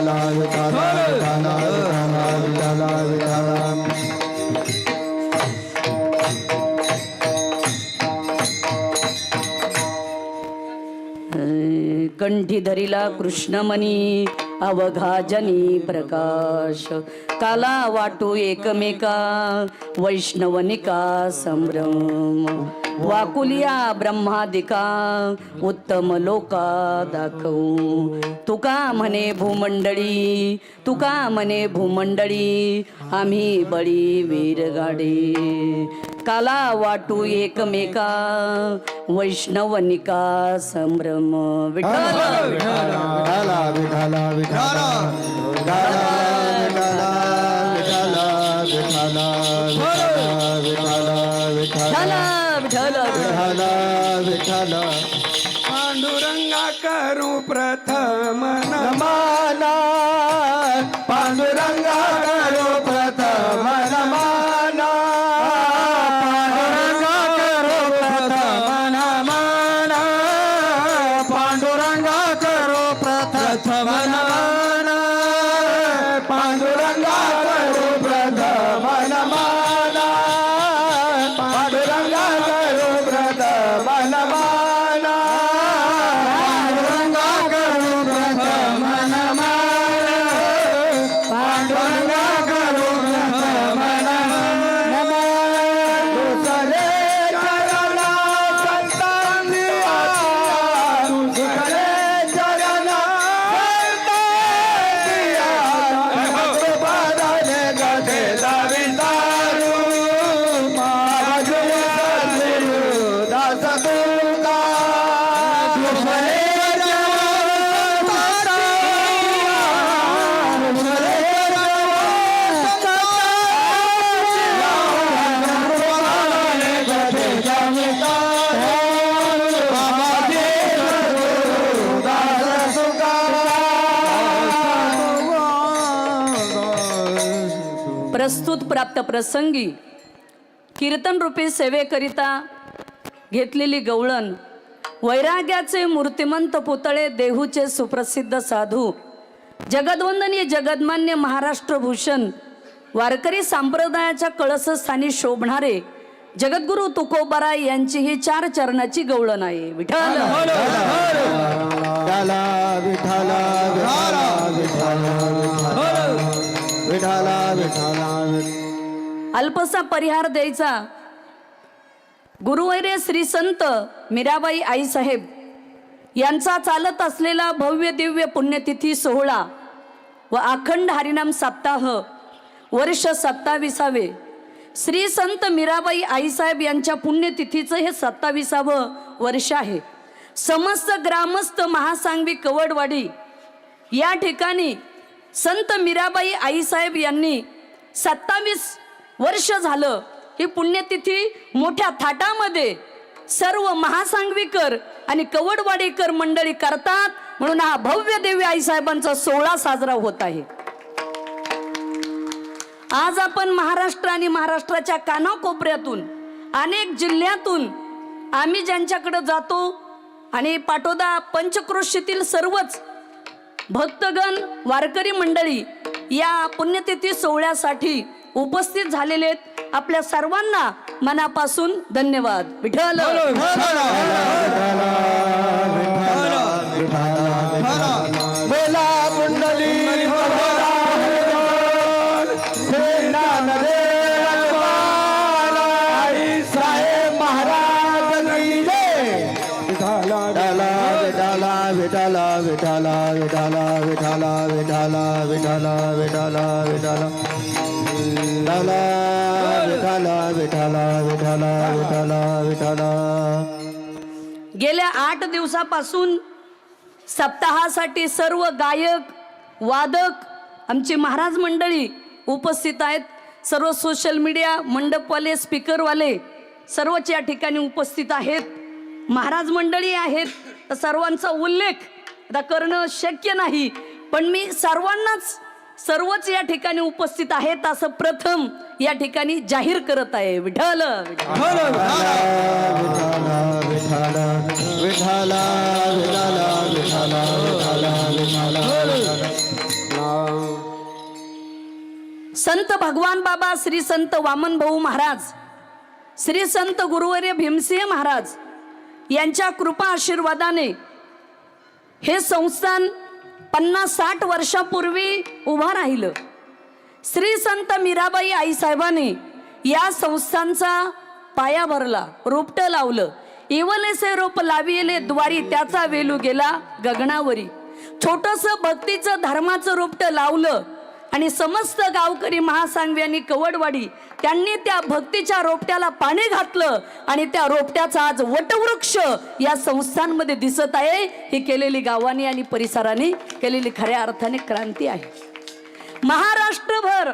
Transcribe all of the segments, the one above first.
विठाला विठाला विठाला विठाला विठाला विठाला कंठी धरिला कृष्णमणी अवघाजनी प्रकाश. काला वाटू एकमेका वैष्णवनिका संभ्रम. वाकुलिया ब्रह्मादिका उत्तम लोका दाखवू. तुका म्हणे भूमंडळी? तुका म्हणे भूमंडळी? आम्ही बळी वीरगाडी. काला वाटू एकमेका वैष्णवनिका संभ्रम. विठाला विठाला विठाला विठाला विठाला विठ्ठला पांडुरंगा करू प्रथम नमाला বাংলা प्रसंगी कीर्तन रूपी सेवेकरिता घेतलेली गवळण वैराग्याचे मूर्तिमंत पुतळे देहूचे सुप्रसिद्ध साधू जगदवंदनीय जगदमान्य महाराष्ट्र भूषण वारकरी संप्रदायाच्या कळसस्थानी शोभणारे जगद्गुरु तुकोबाराय यांची ही चार चरणाची गवळण आहे विठ्ठल विठाला विठाला विठाला विठाला विठाला विठाला अल्पसा परिहार द्यायचा. गुरुवैरे श्री संत मीराबाई आईसाहेब यांचा चालत असलेला भव्य दिव्य पुण्यतिथी सोहळा व अखंड हरिनाम सप्ताह वर्ष सत्ताविसावे. श्री संत मीराबाई आईसाहेब यांच्या पुण्यतिथीचं हे सत्ताविसावं वर्ष आहे. समस्त ग्रामस्थ महासांगवी कवडवाडी या ठिकाणी संत मीराबाई आईसाहेब यांनी सत्तावीस वर्ष झालं ही पुण्यतिथी मोठ्या थाटामध्ये सर्व महासांगवीकर आणि कवडवाडीकर मंडळी करतात. म्हणून हा भव्य देवी आईसाहेबांचा सोहळा साजरा होत आहे. आज आपण महाराष्ट्र आणि महाराष्ट्राच्या कानाकोपऱ्यातून अनेक जिल्ह्यातून आम्ही ज्यांच्याकडे जातो आणि पाटोदा पंचक्रोशीतील सर्वच भक्तगण वारकरी मंडळी या पुण्यतिथी सोहळ्यासाठी उपस्थित झालेले आहेत. आपल्या सर्वांना मनापासून धन्यवाद. विठ्ठल. विठाला विठाला विठाला विठाला विठाला विठाला विठाला विठाला विठाला विठाला विठाला विठाला विठाला विठाला. गेल्या आठ दिवसापासून सप्ताहासाठी सर्व गायक वादक आमची महाराज मंडळी उपस्थित आहेत. सर्व सोशल मीडिया मंडपवाले स्पीकरवाले सर्वच या ठिकाणी उपस्थित आहेत. महाराज मंडळी आहेत. तर सर्वांचा उल्लेख आता करणं शक्य नाही. पण मी सर्वांनाच सर्वच या ठिकाणी उपस्थित आहेत. असं प्रथम या ठिकाणी जाहीर करत आहे. विठाला संत भगवान बाबा श्री संत वामन भाऊ महाराज श्री संत गुरुवर्य भीमसिंह महाराज यांच्या कृपा आशीर्वादाने हे संस्थान पन्नास साठ वर्षापूर्वी उभं राहिलं. श्री संत मीराबाई आईसाहेबांनी या संस्थांचा पाया भरला रोपटं लावलं. इवलेसे रोप लाविले द्वारी त्याचा वेलू गेला गगनावरी. छोटस भक्तीचं धर्माचं रोपटं लावलं. आणि समस्त गावकरी महासांगव्यांनी कवडवाडी त्यांनी त्या भक्तीच्या रोपट्याला पाणी घातलं आणि त्या रोपट्याचा आज वटवृक्ष या संस्थांमध्ये दिसत आहे. ही केलेली गावानी आणि परिसराने केलेली खऱ्या अर्थाने क्रांती आहे. महाराष्ट्रभर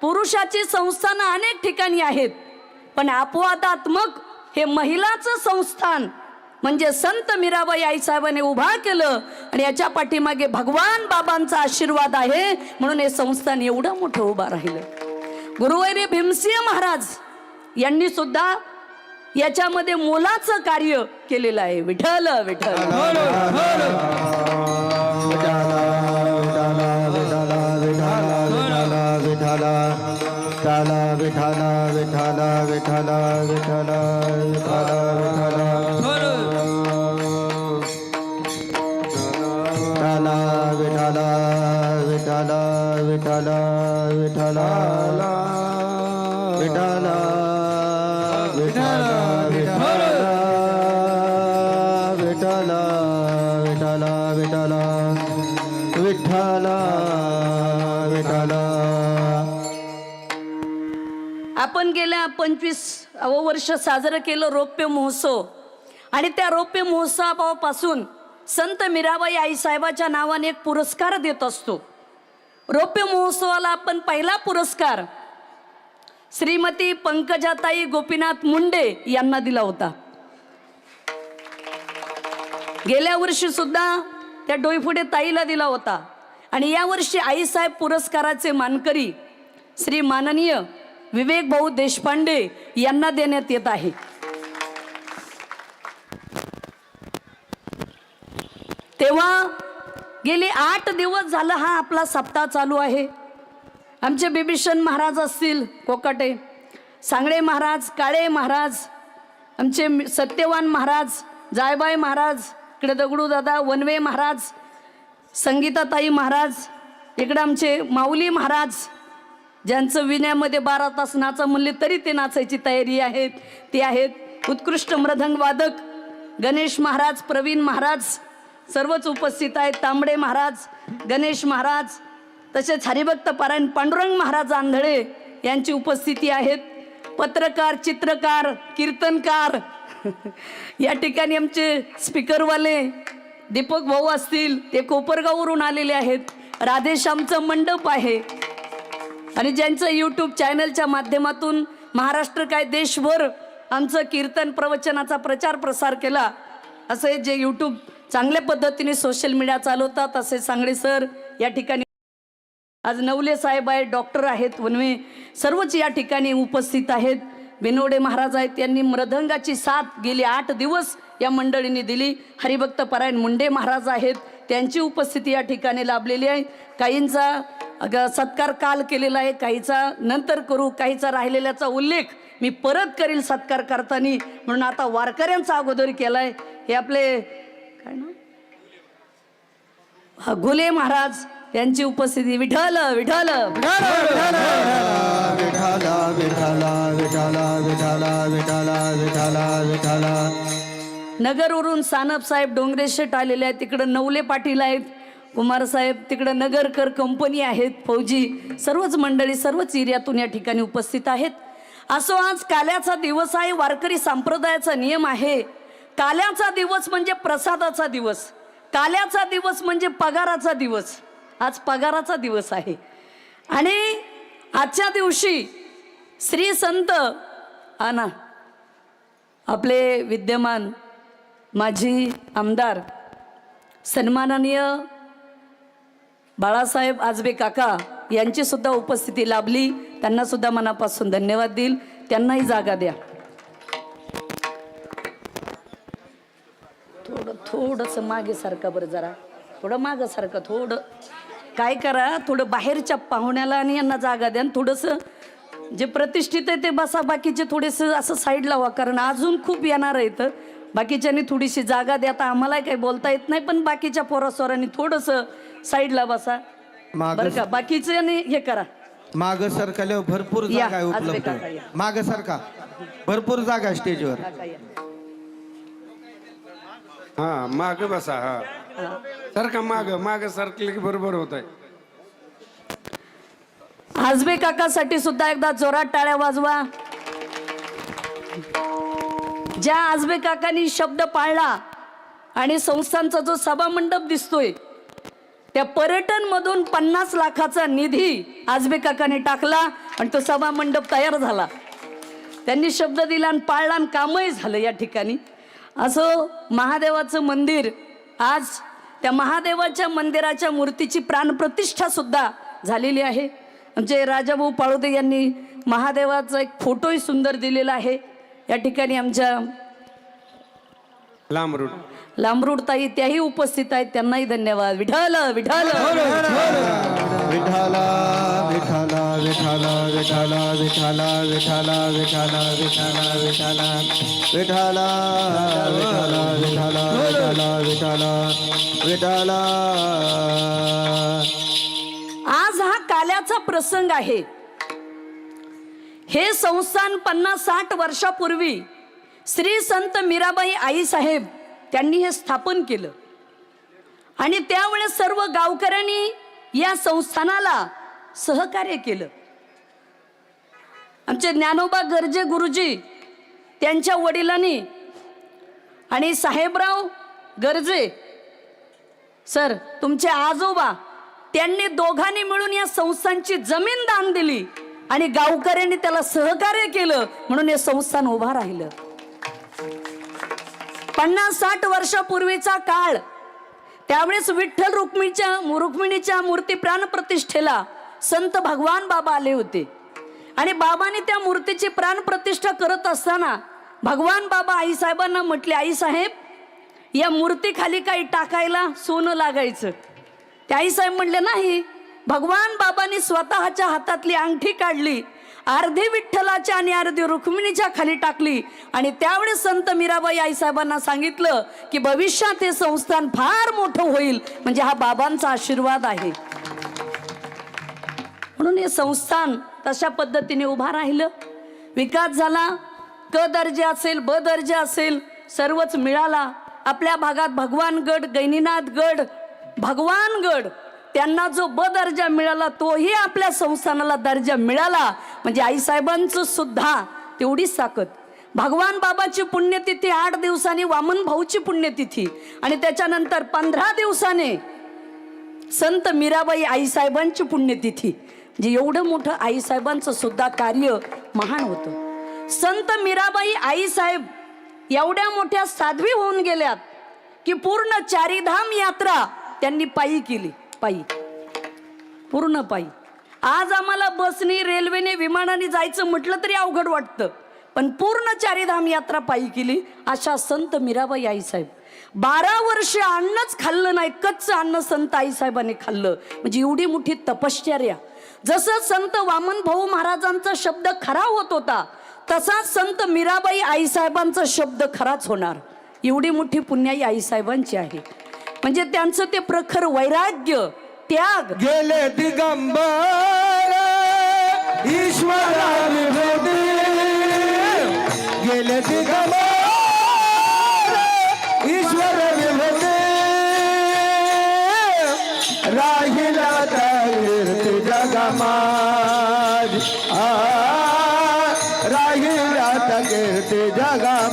पुरुषाची संस्थानं अनेक ठिकाणी आहेत. पण अपवादात्मक हे महिलाचं संस्थान म्हणजे संत मीराबाई आईसाहेबांनी उभा केलं आणि याच्या पाठीमागे भगवान बाबांचा आशीर्वाद आहे म्हणून हे संस्थान एवढं मोठं उभा राहिलं गुरुवैरी भीमसिंह महाराज यांनी सुद्धा याच्यामध्ये मोलाचं कार्य केलेलं आहे विठल विठल विठाला विठाला विठाला विठाला विठाला आपण गेल्या पंचवीस वर्ष साजरं केलं रौप्य महोत्सव. आणि त्या रौप्य महोत्सवापासून संत मीराबाई आईसाहेबाच्या नावाने एक पुरस्कार देत असतो. रौप्य महोत्सवाला आपण पहिला पुरस्कार श्रीमती पंकजाताई गोपीनाथ मुंडे यांना दिला होता. गेल्या वर्षी सुद्धा त्या डोईफुडे ताईला दिला होता. आणि यावर्षी आईसाहेब पुरस्काराचे मानकरी श्री माननीय विवेक भाऊ देशपांडे यांना देण्यात येत आहे. तेव्हा गेले आठ दिवस झालं हा आपला सप्ताह चालू आहे. आमचे बिभीषण महाराज असतील कोकटे सांगळे महाराज काळे महाराज आमचे सत्यवान महाराज जायबाई महाराज इकडे दगडू दादा वनवे महाराज संगीताताई महाराज इकडे आमचे माऊली महाराज ज्यांचं विण्यामध्ये बारा तास नाचा म्हणले तरी ते नाचायची तयारी आहेत ते आहेत. उत्कृष्ट मृदंगवादक गणेश महाराज प्रवीण महाराज सर्वच उपस्थित आहेत. तांबडे महाराज गणेश महाराज तसेच हरिभक्त पारायण पांडुरंग महाराज आंधळे यांची उपस्थिती आहेत. पत्रकार चित्रकार कीर्तनकार या ठिकाणी आमचे स्पीकरवाले दीपक भाऊ असतील ते कोपरगाववरून आलेले आहेत. राधेश्यामचं मंडप आहे. आणि ज्यांचं यूट्यूब चॅनलच्या माध्यमातून महाराष्ट्र काय देशभर आमचं कीर्तन प्रवचनाचा प्रचार प्रसार केला असे जे यूट्यूब चांगल्या पद्धतीने सोशल मीडिया चालवतात असे सांगले सर या ठिकाणी. आज नवले साहेब आहेत डॉक्टर आहेत वनवे सर्वच या ठिकाणी उपस्थित आहेत. बिनोडे महाराज आहेत यांनी मृदंगाची साथ गेली आठ दिवस या मंडळींनी दिली. हरिभक्त परायण मुंडे महाराज आहेत त्यांची उपस्थिती या ठिकाणी लाभलेली आहे. काहींचा सत्कार काल केलेला आहे काहीचा नंतर करू काहीचा राहिलेल्याचा उल्लेख मी परत करील सत्कार करताना. म्हणून आता वारकऱ्यांचा अगोदर केला आहे हे आपले काय ना हा, घुले महाराज यांची उपस्थिती विठ्ठल विठ्ठल विठाला विठाला विठाला विठाला विठाला विठाला विठाला नगरवरून सानप साहेब डोंगरे शेट आलेले आहेत. तिकडं नवले पाटील आहेत. कुमारसाहेब तिकडं नगरकर कंपनी आहेत. फौजी सर्वच मंडळी सर्वच एरियातून या ठिकाणी उपस्थित आहेत. असो आज काल्याचा दिवस आहे. वारकरी संप्रदायाचा नियम आहे. काल्याचा दिवस म्हणजे प्रसादाचा दिवस. काल्याचा दिवस म्हणजे पगाराचा दिवस. आज पगाराचा दिवस आहे. आणि आजच्या दिवशी श्री संत आना आपले विद्यमान माजी आमदार सन्माननीय बाळासाहेब आजबे काका यांची सुद्धा उपस्थिती लाभली. त्यांना सुद्धा मनापासून धन्यवाद देईल. त्यांनाही जागा द्या. थोडंसं मागे सारखा बरं जरा. थोडं मागं सारखं थोडं. काय करा थोडं बाहेरच्या पाहुण्याला आणि यांना जागा द्या आणि थोडंसं जे प्रतिष्ठित आहे ते बसा बाकीचे थोडेसं असं साईडला व्हा कारण अजून खूप येणार आहेत बाकीच्यांनी थोडीशी जागा द्या. आता आम्हाला काही बोलता येत नाही पण बाकीच्या पोरास्वरांनी थोडंसं साईडला बसा. माग बरं का? बाकीच्यांनी हे करा. माग सरकारल्यावर भरपूर या, जागा आहे आज बेकार उपलब्ध या. माग सरका. भरपूर जागा आहे स्टेजवर. हा माग बसा हा. सारखा माग? माग सरकले की बरोबर होत आहे आजबे काकासाठी सुद्धा एकदा जोरात टाळ्या वाजवा. ज्या आजबे काकांनी शब्द पाळला आणि संस्थांचा जो सभामंडप दिसतोय त्या पर्यटन मधून पन्नास लाखाचा निधी आजबे काकाने टाकला आणि तो सभामंडप तयार झाला. त्यांनी शब्द दिला आणि पाळला आणि कामही झालं या ठिकाणी. असं महादेवाचं मंदिर आज त्या महादेवाच्या मंदिराच्या मूर्तीची प्राणप्रतिष्ठा सुद्धा झालेली आहे. आमचे राजाभाऊ पाळुदे यांनी महादेवाचा एक फोटोही सुंदर दिलेला आहे. या ठिकाणी आमच्या लांब रूट लांबरूड ताई त्याही उपस्थित आहेत. त्यांनाही धन्यवाद. विठाल विठाल विठाला विठाला विठाला विठाला विठाला विठाला विठाला विठाला विठाला विठाला विठाला विठाला विठाला विठाला विठाला आज हा काल्याचा प्रसंग आहे हे संस्थान पन्नास साठ वर्षापूर्वी श्री संत मीराबाई आई साहेब त्यांनी हे स्थापन केलं आणि त्यावेळेस सर्व गावकऱ्यांनी या संस्थानाला सहकार्य केलं. आमचे ज्ञानोबा गर्जे गुरुजी त्यांच्या वडिलांनी आणि साहेबराव गर्जे सर तुमचे आजोबा त्यांनी दोघांनी मिळून या संस्थांची जमीन दान दिली आणि गावकऱ्यांनी त्याला सहकार्य केलं म्हणून हे संस्थान उभा राहिलं. पन्नास साठ वर्षापूर्वीचा काळ त्यावेळेस विठ्ठल रुक्मिणीच्या रुक्मिणीच्या मूर्ती प्राणप्रतिष्ठेला संत भगवान बाबा आले होते. आणि बाबाने त्या मूर्तीची प्राणप्रतिष्ठा करत असताना भगवान बाबा आईसाहेबांना म्हटले आईसाहेब या मूर्तीखाली काही टाकायला सोनं लागायचं. ते आईसाहेब म्हणले नाही भगवान बाबांनी स्वतःच्या हातातली अंगठी काढली अर्धी विठ्ठलाच्या आणि अर्धी रुक्मिणीच्या खाली टाकली. आणि त्यावेळेस संत मीराबाई आईसाहेबांना सांगितलं की भविष्यात हे संस्थान फार मोठं होईल. म्हणजे हा बाबांचा आशीर्वाद आहे. म्हणून हे संस्थान तशा पद्धतीने उभा राहिलं. विकास झाला क दर्जा असेल ब दर्जा असेल सर्वच मिळाला. आपल्या भागात भगवानगड गैनीनाथ गड भगवानगड त्यांना जो ब दर्जा मिळाला तोही आपल्या संस्थानाला दर्जा मिळाला. म्हणजे आईसाहेबांचं सुद्धा तेवढीच ताकद. भगवान बाबाची पुण्यतिथी आठ दिवसांनी वामन भाऊची पुण्यतिथी. आणि त्याच्यानंतर पंधरा दिवसाने संत मीराबाई आईसाहेबांची पुण्यतिथी. जे एवढं मोठं आईसाहेबांचं सुद्धा कार्य महान होतं. संत मीराबाई आईसाहेब एवढ्या मोठ्या साध्वी होऊन गेल्यात की पूर्ण चारीधाम यात्रा त्यांनी पायी केली पायी. पूर्ण पायी. आज आम्हाला बसने रेल्वेने विमानाने जायचं म्हटलं तरी अवघड वाटतं पण पूर्ण चारीधाम यात्रा पायी केली अशा संत मीराबाई आईसाहेब. बारा वर्ष अन्नच खाल्लं नाही कच्चं अन्न संत आईसाहेबांनी खाल्लं. म्हणजे एवढी मोठी तपश्चर्या. जसं संत वामन भाऊ महाराजांचा शब्द खरा होत होता तसा संत मीराबाई आईसाहेबांचा शब्द खराच होणार. एवढी मोठी पुण्याई आईसाहेबांची आहे. म्हणजे त्यांचं ते प्रखर वैराग्य त्याग. गेले दिगंबर गेले दिगंबर ईश्वर राहिला जगमाज आ राहिला कीर्ती जगमाज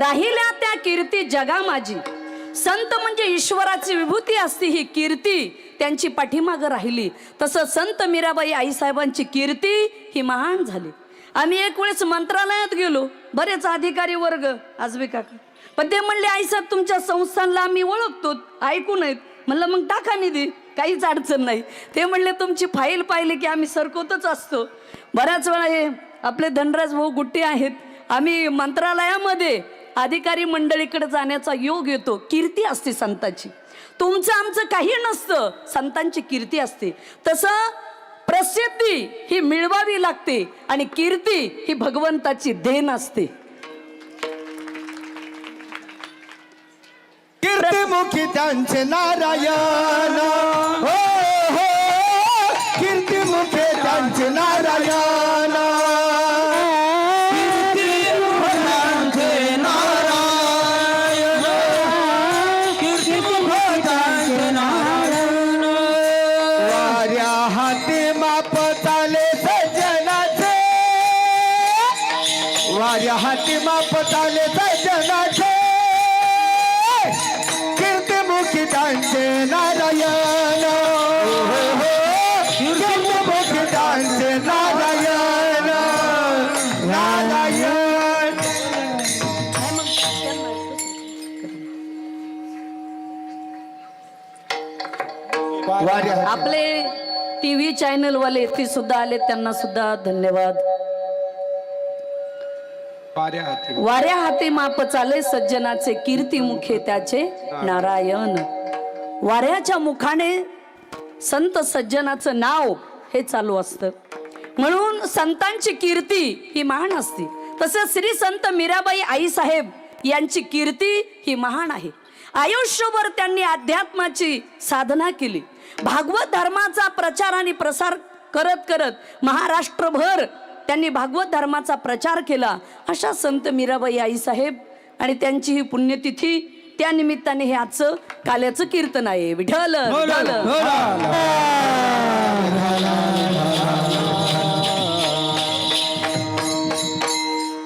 राहिल्या त्या कीर्ती जगा माझी संत म्हणजे ईश्वराची विभूती असती ही कीर्ती. त्यांची पाठीमागं राहिली. तसं संत मीराबाई आईसाहेबांची कीर्ती ही महान झाली. आम्ही एक वेळेस मंत्रालयात गेलो. बरेच अधिकारी वर्ग आजबे काका. पण ते म्हणले आईसाहेब तुमच्या संस्थानला आम्ही ओळखतो. ऐकू नयेत. म्हणलं मग टाका निधी. काहीच अडचण नाही. ते म्हणले तुमची फाईल पाहिली की आम्ही सरकवतच असतो. बऱ्याच वेळा हे आपले धनराज भाऊ गुट्टे आहेत. आम्ही मंत्रालयामध्ये अधिकारी मंडळीकडे जाण्याचा योग येतो. कीर्ती असते संतांची. तुमचं आमचं काही नसतं. संतांची कीर्ती असते. तसं प्रसिद्धी ही मिळवावी लागते आणि कीर्ती ही भगवंताची देण असते. कीर्तिमुखी त्यांचे नारायण. हो! चाले सज्जनाचे कीर्तिमुखी त्यांचे नारायण. कीर्तिमुखी त्यांचे नारायण. नारायण. आपले टी व्ही चॅनलवाले ते सुद्धा आले त्यांना सुद्धा धन्यवाद. वाऱ्या हाते माप. चाले सज्जनाचे कीर्ती मुखे त्याचे नारायण. वाऱ्याच्या मुखाने संत सज्जनाचं नाव हे चालू असतं. म्हणून संतांची कीर्ती ही महान असते. तसंच श्री संत मीराबाई आईसाहेब यांची कीर्ती ही महान आहे. आयुष्यभर त्यांनी अध्यात्माची साधना केली. भागवत धर्माचा प्रचार आणि प्रसार करत करत महाराष्ट्रभर त्यांनी भागवत धर्माचा प्रचार केला. अशा संत मीराबाई आईसाहेब आणि त्यांची ही पुण्यतिथी त्या निमित्ताने हे आजचं काल्याचं कीर्तन आहे. विठल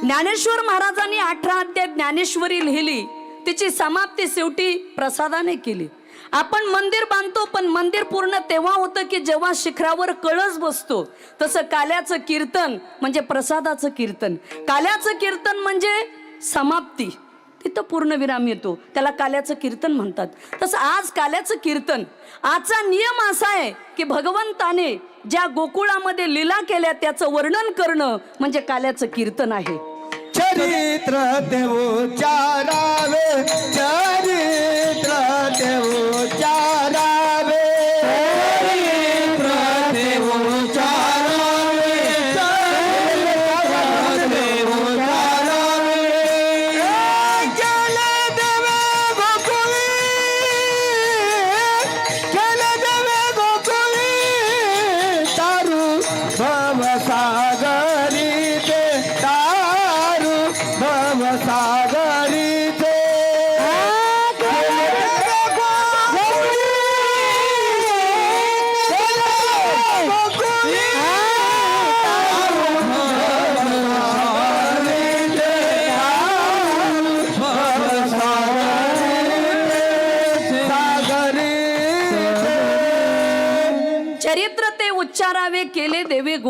ज्ञानेश्वर महाराजांनी अठरा अध्याय ज्ञानेश्वरी लिहिली. तिची समाप्ती शेवटी प्रसादाने केली. आपण मंदिर बांधतो पण मंदिर पूर्ण तेव्हा होतं की जेव्हा शिखरावर कळस बसतो. तसं काल्याचं कीर्तन म्हणजे प्रसादाचं कीर्तन. काल्याचं कीर्तन म्हणजे समाप्ती. तिथं पूर्णविराम येतो. त्याला काल्याचं कीर्तन म्हणतात. तसं आज काल्याचं कीर्तन आजचा नियम असा आहे की भगवंताने ज्या गोकुळामध्ये लीला केल्या त्याचं वर्णन करणं म्हणजे काल्याचं कीर्तन आहे. चरित्र देवोचारावे चरित्र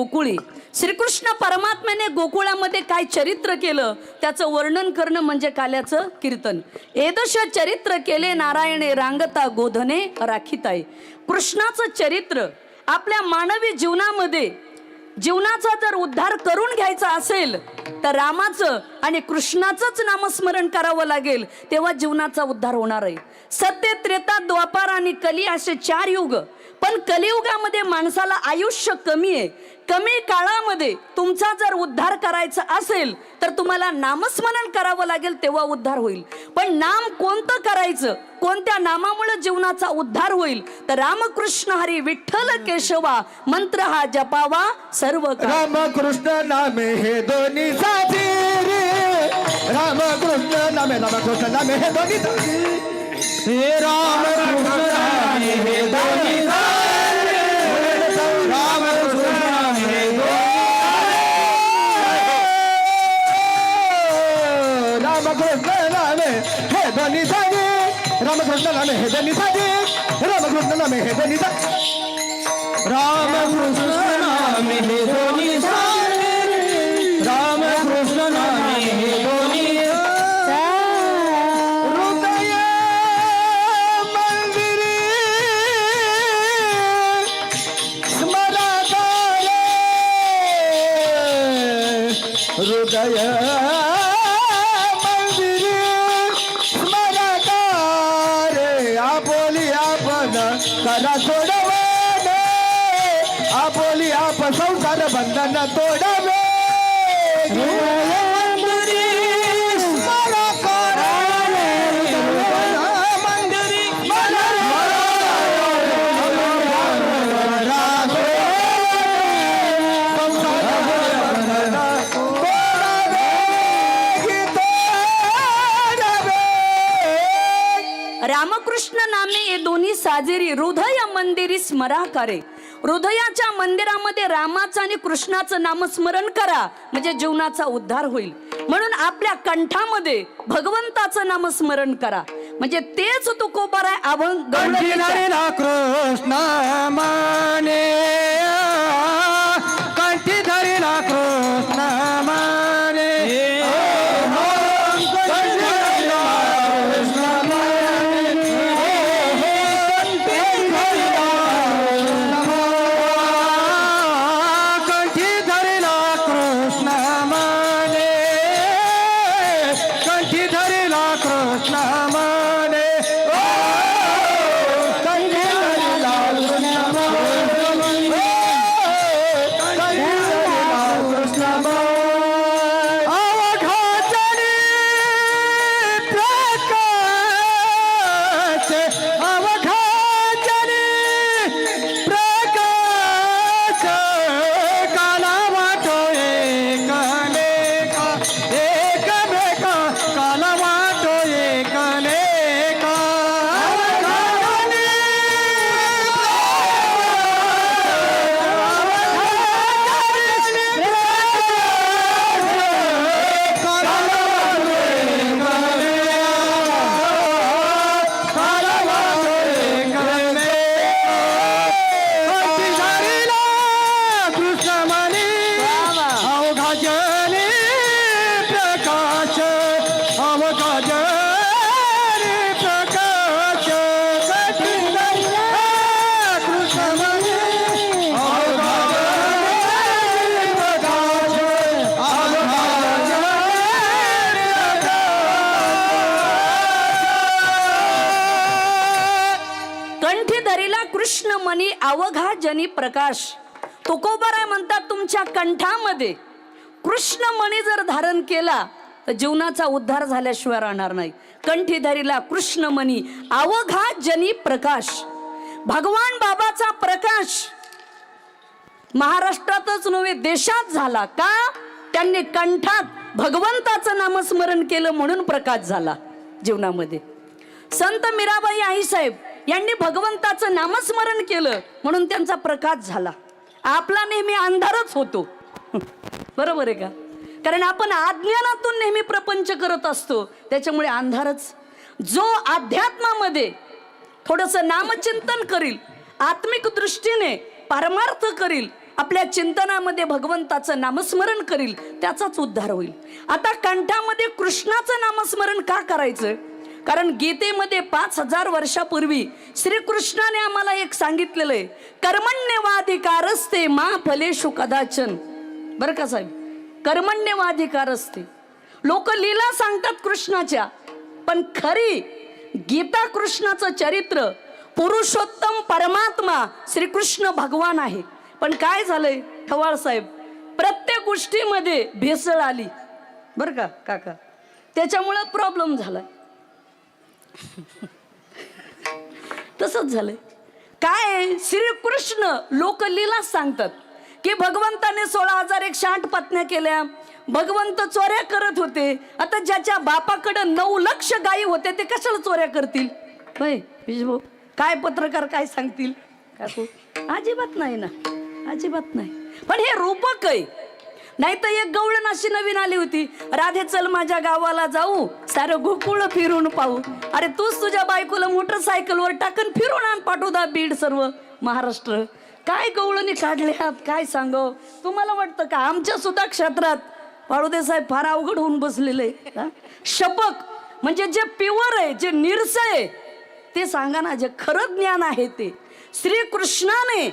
गोकुळी. श्रीकृष्ण परमात्म्याने गोकुळामध्ये काय चरित्र केलं त्याचं वर्णन करणं म्हणजे काल्याचं कीर्तन. एदश चरित्र केले नारायणे रांगता गोधने राखीताय कृष्णाचं चरित्र आपल्या मानवी जीवनामध्ये जीवनाचा जर उद्धार करून घ्यायचा असेल तर रामाचं आणि कृष्णाचंच नामस्मरण करावं लागेल तेव्हा जीवनाचा उद्धार होणार आहे सत्य त्रेता द्वापार आणि कली असे चार युग पण कलियुगामध्ये माणसाला आयुष्य कमी आहे. कमी काळामध्ये तुमचा जर उद्धार करायचा असेल तर तुम्हाला नामस्मरण करावं लागेल तेव्हा उद्धार होईल. पण नाम कोणतं करायचं कोणत्या नामामुळे जीवनाचा उद्धार होईल तर रामकृष्ण हरी विठ्ठल केशवा मंत्र हा जपावा सर्व रामकृष्ण राम नामे हे दोन्ही साथी रामकृष्ण नामे रामकृष्ण नामे हे दोन्ही हे राम कृष्ण नामे हे दोन्ही हे दोन्ही साथी राम कृष्ण नामे हे दोन्ही साथी राम कृष्ण नामे हे दोन्ही बंधन तोडवे. रामकृष्ण नामे दोन्ही साजेरी हृदय मंदिरी स्मरा करे हृदयाच्या मंदिरामध्ये रामाचं आणि कृष्णाचं नामस्मरण करा. म्हणजे जीवनाचा उद्धार होईल. म्हणून आपल्या कंठामध्ये भगवंताचं नामस्मरण करा. म्हणजे तेच तुकोबर आहे अभंग कृष्ण माने अवघा जनी प्रकाश तुकोबाराय म्हणतात तुमच्या कंठामध्ये कृष्ण मणी जर धारण केला तर जीवनाचा उद्धार झाल्याशिवाय राहणार नाही. कंठी धरीला कृष्ण मणी अवघा जनी प्रकाश भगवान बाबाचा प्रकाश महाराष्ट्रातच नव्हे देशात झाला का? त्यांनी कंठात भगवंताचं नामस्मरण केलं म्हणून प्रकाश झाला जीवनामध्ये. संत मीराबाई आईसाहेब यांनी भगवंताचं नामस्मरण केलं म्हणून त्यांचा प्रकाश झाला. आपला नेहमी अंधारच होतो. बरोबर आहे का? कारण आपण अज्ञानातून नेहमी प्रपंच करत असतो त्याच्यामुळे अंधारच. जो अध्यात्मामध्ये थोडस नामचिंतन करील आत्मिक दृष्टीने पारमार्थ करील आपल्या चिंतनामध्ये भगवंताचं नामस्मरण करील त्याचाच उद्धार होईल. आता कंठामध्ये कृष्णाचं नामस्मरण का करायचं? कारण गीतेमध्ये पाच हजार वर्षापूर्वी श्रीकृष्णाने आम्हाला एक सांगितलेलं आहे कर्मण्यवाधिकारस्ते मा फलेशु कदाचन. बरं का साहेब? कर्मण्यवाधिकार असते लोक लीला सांगतात कृष्णाच्या पण खरी गीता कृष्णाचं चरित्र पुरुषोत्तम परमात्मा श्रीकृष्ण भगवान आहे. पण काय झालंय? ठवाळ साहेब प्रत्येक गोष्टीमध्ये भेसळ आली. बरं का काका? त्याच्यामुळं प्रॉब्लेम झालाय. तसंच झालंय. काय श्रीकृष्ण लोकलीला सांगतात की भगवंताने सोळा हजार एकशे आठ पत्न्या केल्या. भगवंत चोऱ्या करत होते. आता ज्याच्या बापाकडे नऊ लक्ष गायी होते ते कशाला चोऱ्या करतील? होय काय पत्रकार काय सांगतील? काकू अजिबात नाही ना. अजिबात नाही. पण हे रूपक आहे. नाही तर एक गवळण अशी नवीन आली होती. राधे चल माझ्या गावाला जाऊ सारं गोकुळ फिरून पाहू. अरे तूच तुझ्या बायकोला मोटरसायकलवर टाकन फिरून आण पाठवू दा बीड सर्व. महाराष्ट्र काय गवळणी काढल्यात काय सांगव तुम्हाला वाटतं का आमच्या सुद्धा क्षेत्रात पाळुदे साहेब फार अवघड होऊन बसलेले शपक म्हणजे जे प्युअर आहे जे निरस आहे ते सांगा ना जे खरं ज्ञान आहे ते. श्रीकृष्णाने